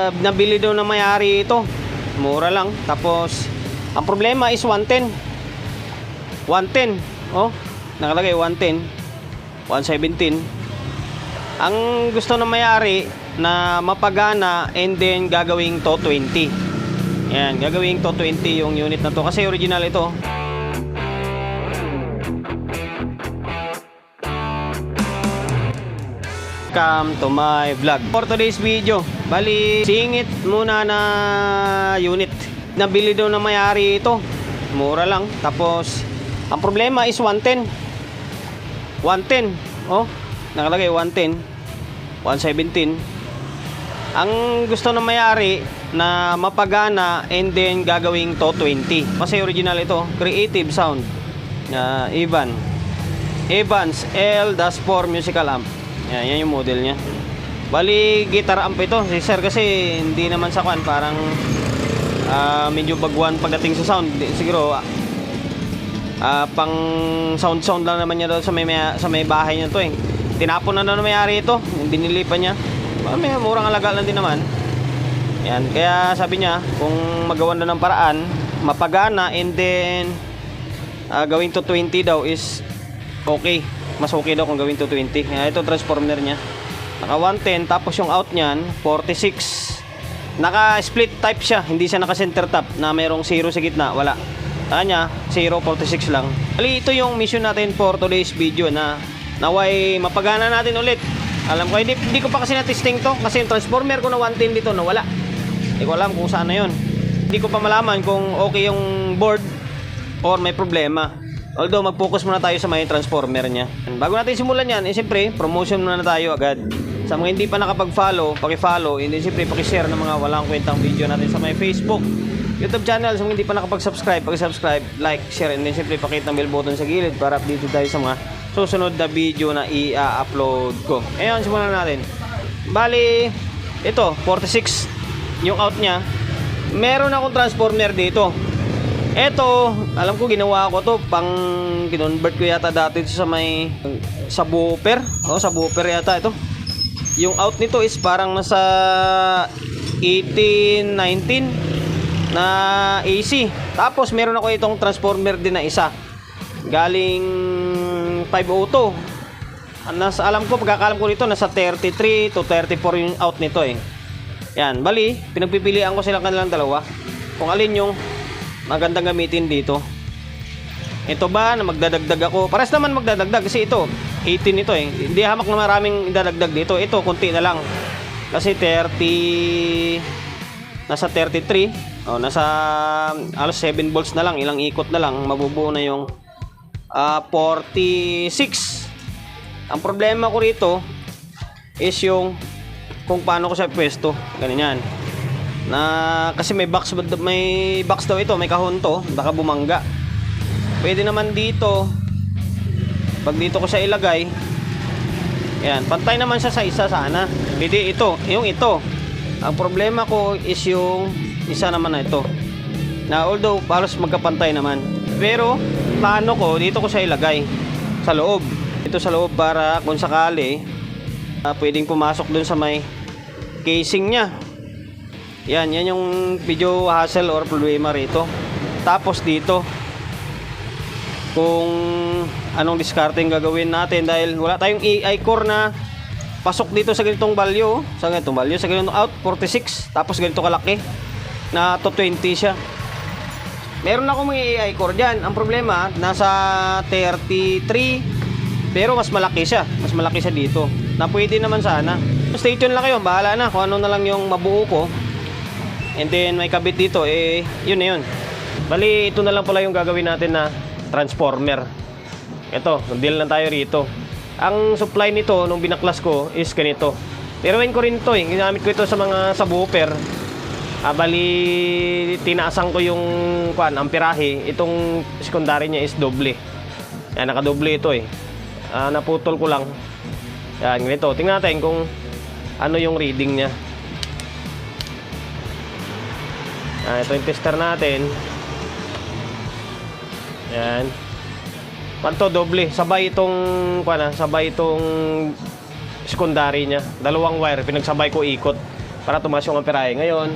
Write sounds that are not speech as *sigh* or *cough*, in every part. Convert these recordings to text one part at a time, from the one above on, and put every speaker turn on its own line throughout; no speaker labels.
Uh, nabili daw na may-ari ito. Mura lang. Tapos, ang problema is 110. 110. Oh, nakalagay 110. 117. Ang gusto ng may-ari na mapagana and then gagawing to 20. Yan, gagawing to 20 yung unit na to kasi original ito. Welcome to my vlog. For today's video, bali singit muna na unit. Nabili daw na may-ari ito. Mura lang. Tapos, ang problema is 110. 110. Oh, nakalagay 110. 117. Ang gusto ng may-ari na mapagana and then gagawing to 20. Kasi original ito, creative sound. Uh, Ivan. Evans L-4 musical amp. Yan, yan yung model niya. Bali, guitar amp ito. Si sir kasi hindi naman sa kwan, parang ah, medyo baguan pagdating sa sound. Siguro, ah, pang sound sound lang naman niya doon sa may, may- sa may bahay niya to eh. Tinapon na na may-ari ito. Binili pa niya. Ah, may murang alaga lang din naman. Yan, kaya sabi niya, kung magawan na ng paraan, mapagana and then ah, gawin to 20 daw is okay. Mas okay daw kung gawin to 20. Kaya ito transformer niya. Naka 110 tapos yung out niyan 46. Naka split type siya, hindi siya naka center top na mayroong 0 sa gitna, wala. Kanya 0 46 lang. Ali ito yung mission natin for today's video na naway mapagana natin ulit. Alam ko hindi, hindi ko pa kasi na-testing to kasi yung transformer ko na 110 dito nawala. Hindi ko alam kung saan na yun. Hindi ko pa malaman kung okay yung board or may problema. Although mag-focus muna tayo sa may transformer niya. Bago natin simulan yan, eh siyempre, promotion muna na tayo agad. Sa mga hindi pa nakapag-follow, paki-follow, and then siyempre paki-share ng mga walang kwentang video natin sa may Facebook, YouTube channel. Sa mga hindi pa nakapag-subscribe, paki-subscribe, like, share, and then siyempre pakit ng bell button sa gilid para updated tayo sa mga susunod na video na i-upload ko. Ngayon, simulan natin. Bali, ito, 46 yung out niya. Meron akong transformer dito. Eto, alam ko ginawa ko to pang kinonvert ko yata dati sa may subwoofer. Oh, subwoofer yata ito. Yung out nito is parang nasa 18, 19 na AC. Tapos meron ako itong transformer din na isa. Galing 502. Ang Nasa, alam ko, pagkakalam ko nito, nasa 33 to 34 yung out nito eh. Yan, bali, pinagpipilian ko silang kanilang dalawa. Kung alin yung magandang gamitin dito. Ito ba na magdadagdag ako? Pares naman magdadagdag kasi ito 18 ito eh. Hindi hamak na maraming idadagdag dito. Ito konti na lang. Kasi 30 nasa 33. Oh, nasa alos 7 volts na lang, ilang ikot na lang mabubuo na yung ah, 46. Ang problema ko rito is yung kung paano ko siya pwesto. Ganyan na kasi may box may box daw ito, may kahon to, baka bumangga. Pwede naman dito pag dito ko siya ilagay yan, pantay naman siya sa isa sana. Pwede ito, yung ito. Ang problema ko is yung isa naman na ito. Na although halos magkapantay naman. Pero plano ko dito ko siya ilagay sa loob. Ito sa loob para kung sakali ah, pwedeng pumasok dun sa may casing niya. Yan, yan yung video hassle or problema rito. Tapos dito, kung anong diskarte yung gagawin natin dahil wala tayong AI core na pasok dito sa ganitong value. Sa ganitong value, sa ganitong out, 46. Tapos ganito kalaki na to 20 siya. Meron ako mga AI core dyan. Ang problema, nasa 33 pero mas malaki siya. Mas malaki siya dito. Na pwede naman sana. Stay tuned lang kayo. Bahala na kung ano na lang yung mabuo ko. And then may kabit dito, eh, yun na yun. Bali, ito na lang pala yung gagawin natin na transformer. Ito, deal lang tayo rito. Ang supply nito, nung binaklas ko, is ganito. Nirawin ko rin to eh. Ginamit ko ito sa mga subwoofer. Ah, bali, tinaasan ko yung kwan, amperahe. Itong secondary niya is doble. Yan, nakadoble ito eh. Ah, naputol ko lang. Yan, ganito. Tingnan natin kung ano yung reading niya. Ah, ito yung tester natin. Yan. Panto doble, sabay itong kuha na, sabay itong secondary niya. Dalawang wire, pinagsabay ko ikot. para tumaas yung amperahe. Ngayon,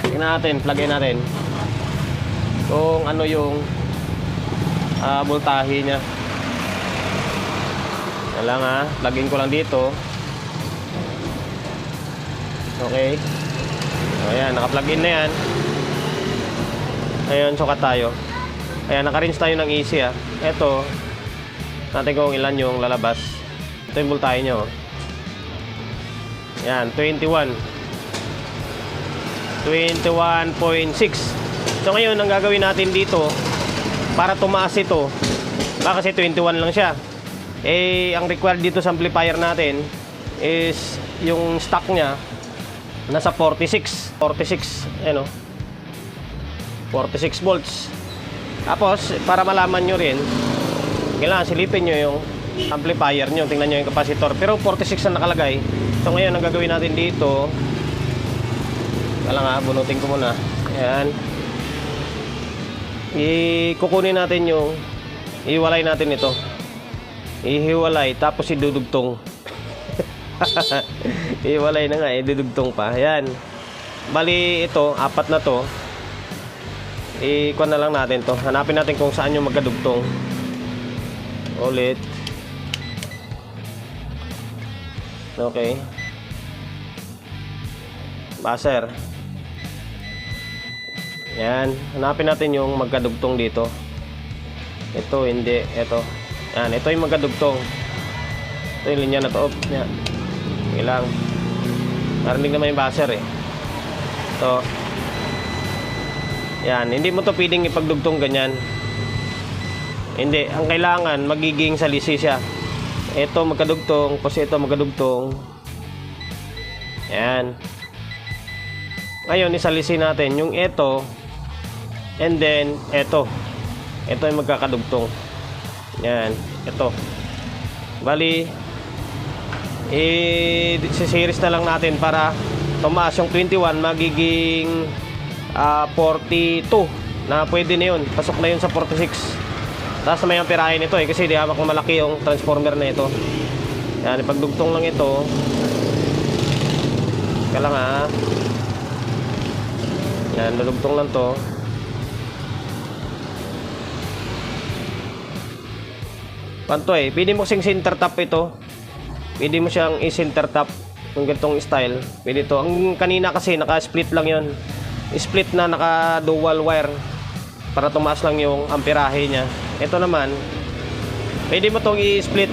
tingnan natin, plugin natin kung ano yung ah, voltahe niya. Yan lang ha, plugin ko lang dito. Okay. O, Ayan, naka-plug in na yan. Ayun, sukat tayo. Ayan, naka-rinse tayo ng easy ah. Ito, natin kung ilan yung lalabas. Ito yung voltahe nyo. oh. Yan, 21. 21.6. So ngayon, ang gagawin natin dito, para tumaas ito, baka kasi 21 lang siya. Eh, ang required dito sa amplifier natin is yung stock niya nasa 46. 46, ano, 46 volts. Tapos, para malaman nyo rin, kailangan silipin nyo yung amplifier nyo. Tingnan nyo yung capacitor. Pero 46 ang nakalagay. So ngayon, ang gagawin natin dito, kala nga, bunutin ko muna. Ayan. Ikukunin natin yung, iwalay natin ito. Ihiwalay, tapos idudugtong. *laughs* iwalay na nga, idudugtong pa. Ayan. Bali, ito, apat na to. Ikuha na lang natin to. Hanapin natin kung saan yung magkadugtong. Ulit. Okay. Baser. Yan. Hanapin natin yung magkadugtong dito. Ito, hindi. Ito. Yan. Ito yung magkadugtong. Ito yung linya na to. Oh, yan. Okay lang. Narinig naman yung baser eh. Ito. Yan. Hindi mo to pwedeng ipagdugtong ganyan. Hindi. Ang kailangan, magiging salisi siya. Ito magkadugtong, kasi ito magkadugtong. Yan. Ngayon, isalisi natin yung ito, and then, ito. Ito yung magkakadugtong. Yan. Ito. Bali, eh, series na lang natin para tumaas yung 21, magiging ah, 42 na pwede na yun. Pasok na yun sa 46. Tapos may amperahe nito eh kasi di hamak na malaki yung transformer na ito. Yan, ipagdugtong lang ito. Kaya lang ha. Yan, dudugtong lang to. Panto eh, pwede mo sing center top ito. Pwede mo siyang i-center top kung ganitong style. Pwede to. Ang kanina kasi naka-split lang yon Split na naka-dual wire para tumaas lang yung amperahe niya. Ito naman, pwede mo tong i-split.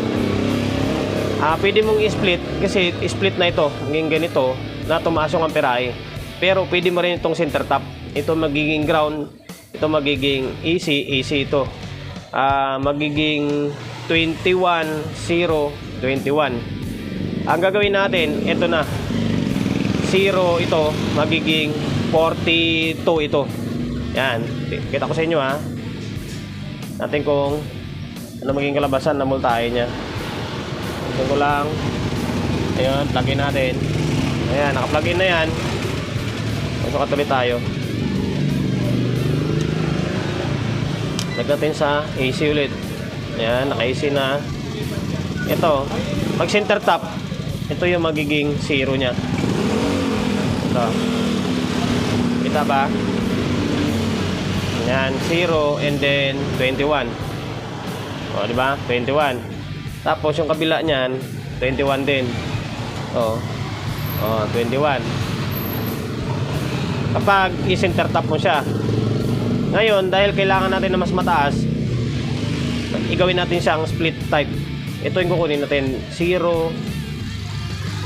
Ah, pwede mong i-split kasi split na ito, magiging ganito na tumaas yung amperahe. Pero pwede mo rin itong center top. Ito magiging ground, ito magiging AC, AC ito. Ah, magiging 21 0 21. Ang gagawin natin, ito na. 0 ito, magiging 42 ito. Yan. Kita ko sa inyo ha. Natin kung ano maging kalabasan na multahe niya. Ito ko lang. Ayun, plug-in natin. Ayan, naka-plug in na yan. Pasok katabi tayo. Lag natin sa AC ulit. Ayan, naka-AC na. Ito, pag center top, ito yung magiging zero niya. Ito. Kita ba? Yan, 0 and then 21. O, di ba? 21. Tapos yung kabila niyan, 21 din. O. O, 21. Kapag i-center top mo siya. Ngayon, dahil kailangan natin na mas mataas, igawin natin siyang split type. Ito yung kukunin natin, 0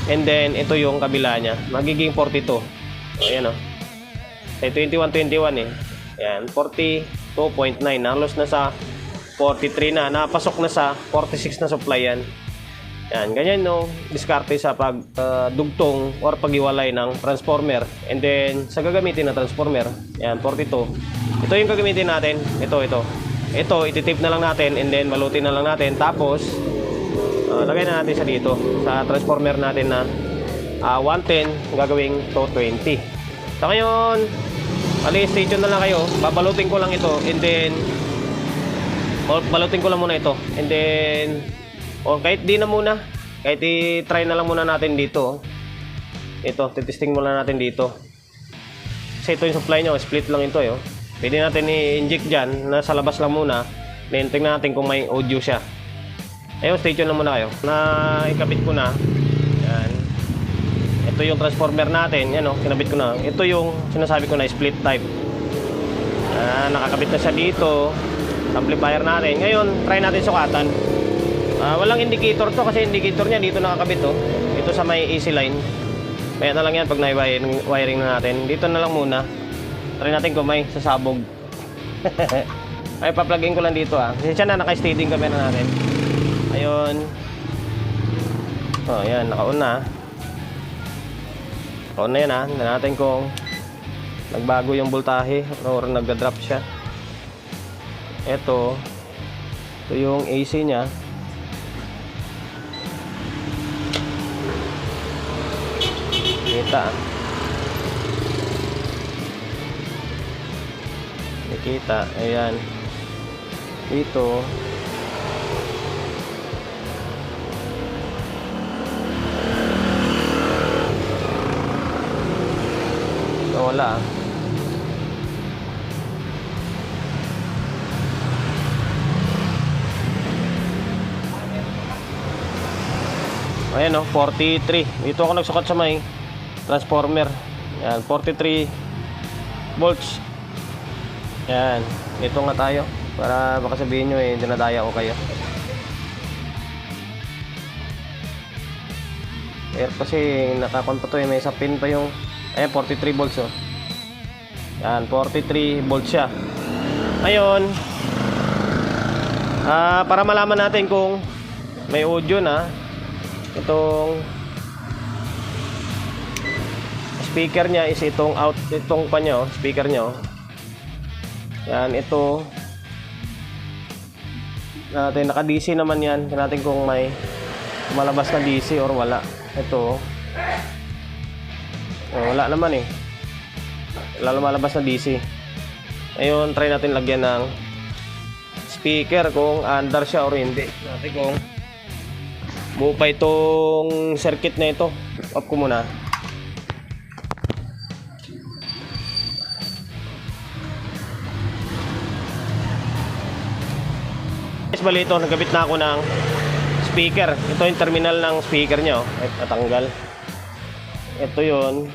and then ito yung kabila niya. Magiging 42. O, ayan o. Eh, 21-21 eh. Ayan, 42.9. Nalos na sa 43 na. Napasok na sa 46 na supply yan. Yan, ganyan no, diskarte sa pagdugtong or paghiwalay ng transformer. And then, sa gagamitin ng transformer, yan, 42. Ito yung gagamitin natin. Ito, ito. Ito, ititip na lang natin and then malutin na lang natin. Tapos, uh, lagay na natin sa dito. Sa transformer natin na ah, 110, gagawing 220. So ngayon, Ali, stay tuned na lang kayo. Babalutin ko lang ito and then balutin ko lang muna ito. And then o kahit di na muna, kahit i-try na lang muna natin dito. ito, titesting muna natin dito. Kasi ito yung supply nyo, split lang ito eh. oh. Pwede natin i-inject dyan, nasa labas lang muna. Then tingnan natin kung may audio siya. Ayun, stay tuned lang muna kayo. Na ikabit ko na. Ito yung transformer natin. Yan o, kinabit ko na. Ito yung sinasabi ko na split type. Ah, nakakabit na siya dito. Amplifier natin. Ngayon, try natin sukatan. Ah, walang indicator to kasi indicator niya dito nakakabit to. Ito sa may AC line. Kaya na lang yan pag na-wiring wiring na natin. Dito na lang muna. Try natin kung may sasabog. *laughs* Ay, paplugin ko lang dito ah. Kasi siya na naka-steady camera natin. Ayun. Oh, yan. Naka-on Naka-on na yan ah. Tignan natin kung nagbago yung voltahe or nagda-drop siya. Ito. Ito yung AC niya. Kita. ah. Nakita. Ayan. Dito. Ah. Ayan o, 43. Dito ako nagsukat sa may transformer. Yan, 43 volts. Yan, ito nga tayo. Para baka sabihin nyo eh, dinadaya ko kayo. Air kasi nakakon pa to eh, may isa pin pa yung, ayan, 43 volts oh. Yan, 43 volts siya. Ngayon, ah para malaman natin kung may audio na, itong speaker niya is itong out itong pa niya, oh, speaker niya oh. yan ito. Natin naka DC naman yan. Tingnan natin kung may malabas na DC or wala. Ito oh, wala naman eh wala lumalabas na DC ngayon try natin lagyan ng speaker kung under siya or hindi natin kung pa itong circuit na ito off ko muna Guys, bali ito, nagkabit na ako ng speaker. Ito yung terminal ng speaker niya, oh. Natanggal. Ito yun.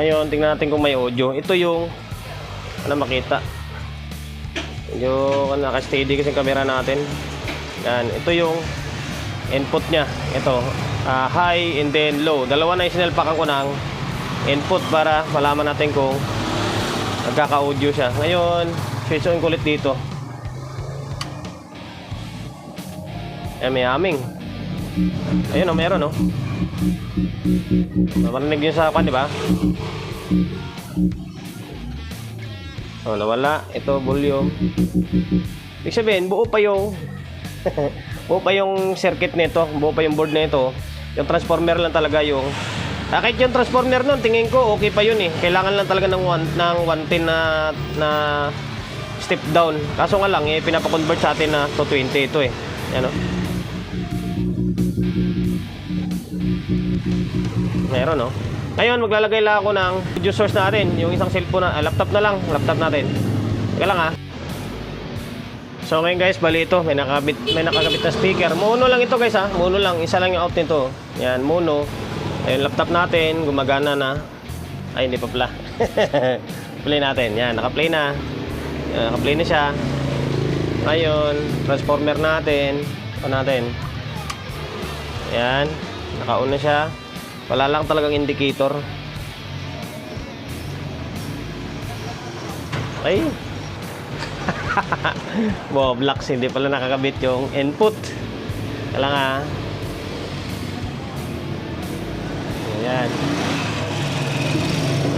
Ngayon, tingnan natin kung may audio. Ito yung, ano makita. Yung naka-steady kasi yung camera natin. Yan, ito yung input niya. Ito, ah, high and then low. Dalawa na yung sinelpakan ko ng input para malaman natin kung nagkaka-audio siya. Ngayon, switch on ko ulit dito. Eh, may aming. Ayun o, meron o. Marinig yun sa akin, di ba? Oh, nawala. Ito, volume. Ibig sabihin, buo pa yung *laughs* buo pa yung circuit nito, buo pa yung board nito. Yung transformer lang talaga yung Ah, kahit yung transformer nun, tingin ko okay pa yun eh. Kailangan lang talaga ng one, ng 110 na, na step down. Kaso nga lang, eh, pinapakonvert sa atin na to 20 ito eh. Yan Meron no. Ngayon, maglalagay lang ako ng video source natin. Yung isang cellphone na, ah, laptop na lang. Laptop natin. Teka lang ha. So ngayon guys, bali ito, may nakabit, may nakakabit na speaker. Mono lang ito guys ha, mono lang, isa lang yung out nito. Yan, mono. Ayun, laptop natin, gumagana na. Ay, hindi pa pala. *laughs* play natin, yan, naka-play na. Yan, naka-play na siya. Ngayon, transformer natin. Ano natin? Yan, naka-on na siya. Wala lang talagang indicator. Ay, *laughs* Wow, blocks hindi pala nakakabit yung input. Kailangan nga. Ayan.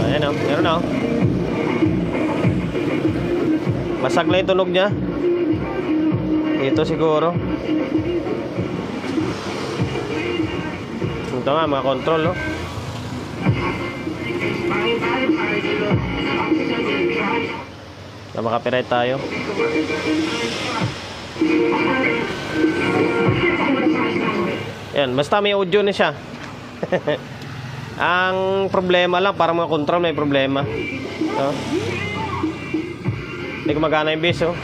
Ayan o, meron o. Masag lang yung tunog niya. Ito siguro. Ito nga, mga control, no? Na makapiright tayo. Yan, basta may audio na siya. *laughs* Ang problema lang, para control may problema. No? Hindi gumagana yung base, oh.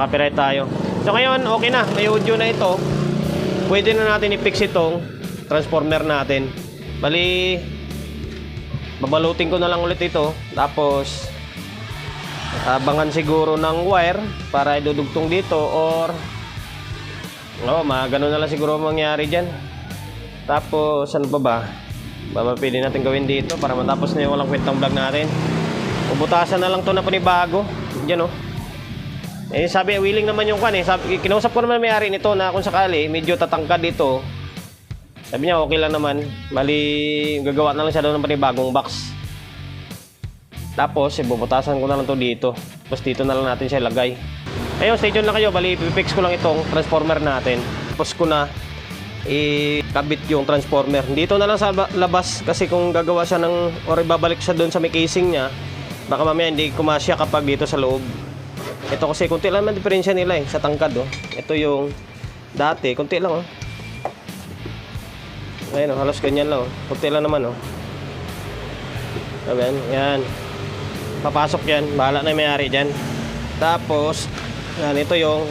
Makapiright tayo. So ngayon, okay na. May audio na ito. Pwede na natin i-fix itong transformer natin. Bali, babalutin ko na lang ulit ito. Tapos, abangan siguro ng wire para idudugtong dito or Oo, mga ganun na lang siguro ang mangyari dyan. Tapos, ano pa ba? Ba natin gawin dito para matapos na yung walang kwentang vlog natin? Ubutasan na lang to na panibago. Diyan oh. Eh sabi, willing naman yung kan eh. Sabi, kinausap ko naman may-ari nito na kung sakali, medyo tatangkad dito. Sabi niya, okay lang naman. Bali, gagawa na lang siya doon ng panibagong box. Tapos, ibubutasan ko na lang to dito. Tapos dito na lang natin siya lagay. Ayun, stay tuned lang kayo. Bali, pipix ko lang itong transformer natin. Tapos ko na ikabit yung transformer. Dito na lang sa ba- labas kasi kung gagawa siya ng or ibabalik siya doon sa may casing niya, baka mamaya hindi kumasya kapag dito sa loob. Ito kasi kunti lang man diferensya nila eh sa tangkad oh. Ito yung dati, kunti lang oh. Ayun oh, halos ganyan lang oh. Kunti lang naman oh. Ayan, yan. Papasok yan. Bahala na may-ari dyan. Tapos, yan, ito yung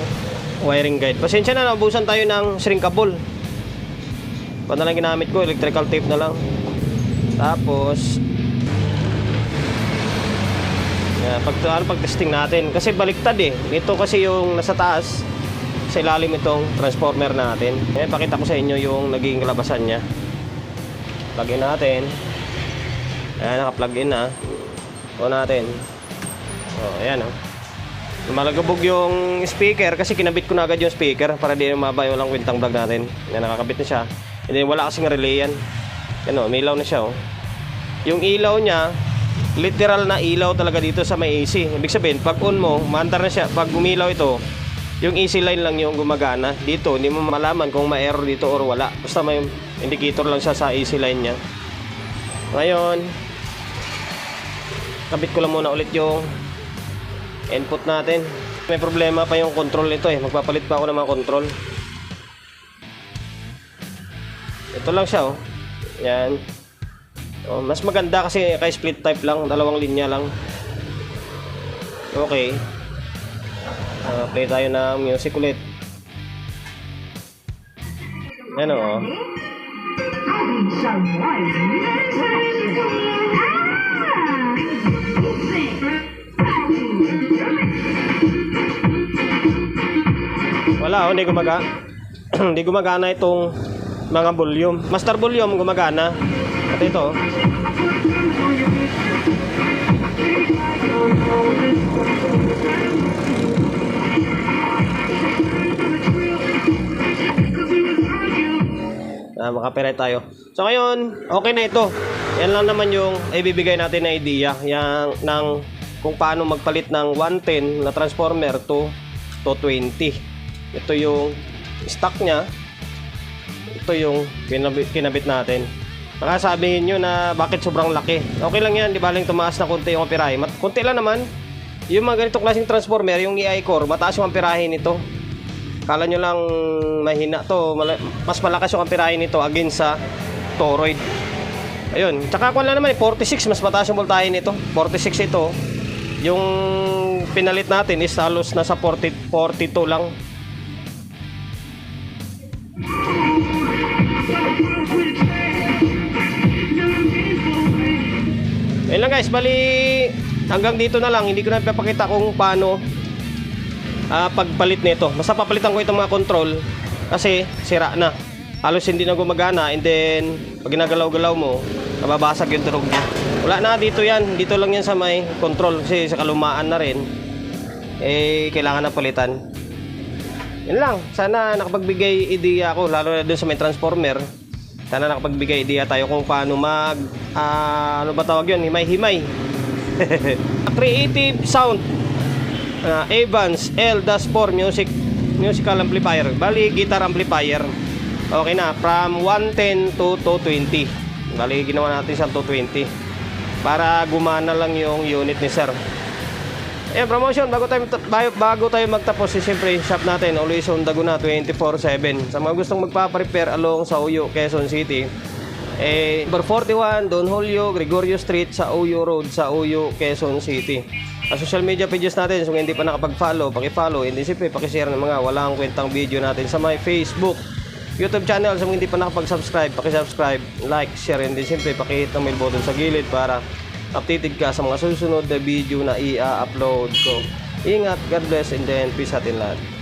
wiring guide. Pasensya na, naubusan tayo ng shrinkable. Ito na lang ginamit ko, electrical tape na lang. Tapos, yan, pag, ano, natin. Kasi baliktad eh. Ito kasi yung nasa taas, sa ilalim itong transformer natin. Eh, pakita ko sa inyo yung naging kalabasan niya. Plug in natin. Ayan, naka-plug in na. O natin. O, ayan o. Malagabog yung speaker kasi kinabit ko na agad yung speaker para di mabay walang kwentang vlog natin. Yan, nakakabit na siya. And then, wala kasing relay yan. Yan o, may ilaw na siya o. Yung ilaw niya, literal na ilaw talaga dito sa may AC. Ibig sabihin, pag on mo, maandar na siya. Pag umilaw ito, yung AC line lang yung gumagana. Dito, hindi mo malaman kung ma-error dito or wala. Basta may indicator lang siya sa AC line niya. Ngayon, kabit ko lang muna ulit yung input natin. May problema pa yung control nito eh. Magpapalit pa ako ng mga control. Ito lang siya oh. Yan. Oh, mas maganda kasi kay split type lang, dalawang linya lang. Okay. Ah, play tayo ng music ulit. Ano oh. Wala oh, hindi gumaga. *clears throat* hindi gumagana itong mga volume. Master volume gumagana. At ito. Ah, makapirate tayo. So ngayon, okay na ito. Yan lang naman yung ibibigay natin na idea yang ng kung paano magpalit ng 110 na transformer to to 20. Ito yung stock niya. Ito yung kinabit, kinabit natin. Baka sabihin nyo na bakit sobrang laki. Okay lang yan, di ba lang tumaas na konti yung amperahe. Mat konti lang naman. Yung mga ganitong klaseng transformer, yung EI core, mataas yung amperahe nito. Kala nyo lang mahina to, mas malakas yung amperahe nito against sa toroid. Ayun, tsaka kung lang naman, eh, 46, mas mataas yung voltahe nito. 46 ito. Yung pinalit natin is halos nasa 40, 42 lang. Ayun lang guys, bali hanggang dito na lang. Hindi ko na papakita kung paano ah, pagpalit nito. Basta papalitan ko itong mga control kasi sira na. Halos hindi na gumagana and then pag ginagalaw-galaw mo, nababasag yung turog niya. Wala na dito yan. Dito lang yan sa may control kasi sa kalumaan na rin. Eh, kailangan na palitan. Yun lang. Sana nakapagbigay idea ako, lalo na dun sa may transformer. Sana nakapagbigay idea tayo kung paano mag, ah, ano ba tawag yun, himay-himay. *laughs* Creative sound. Ah, Evans L-4 music musical amplifier. Bali, guitar amplifier. Okay na, from 110 to 220. Bali, ginawa natin sa 220. Para gumana lang yung unit ni sir. Ayan, promotion. Bago tayo, bago, tayo magtapos, eh, siyempre, shop natin, always on Daguna 24-7. Sa mga gustong magpaparepair along sa Uyo, Quezon City, eh, number 41, Don Julio, Gregorio Street, sa Uyo Road, sa Uyo, Quezon City. Ang social media pages natin, so hindi pa nakapag-follow, paki-follow, hindi siyempre, paki-share ng mga walang kwentang video natin sa my Facebook, YouTube channel. So kung hindi pa nakapag-subscribe, paki-subscribe, like, share, and then siyempre, paki-hit ng bell button sa gilid para updated ka sa mga susunod na video na i-upload ko. Ingat, God bless, and then peace atin lahat.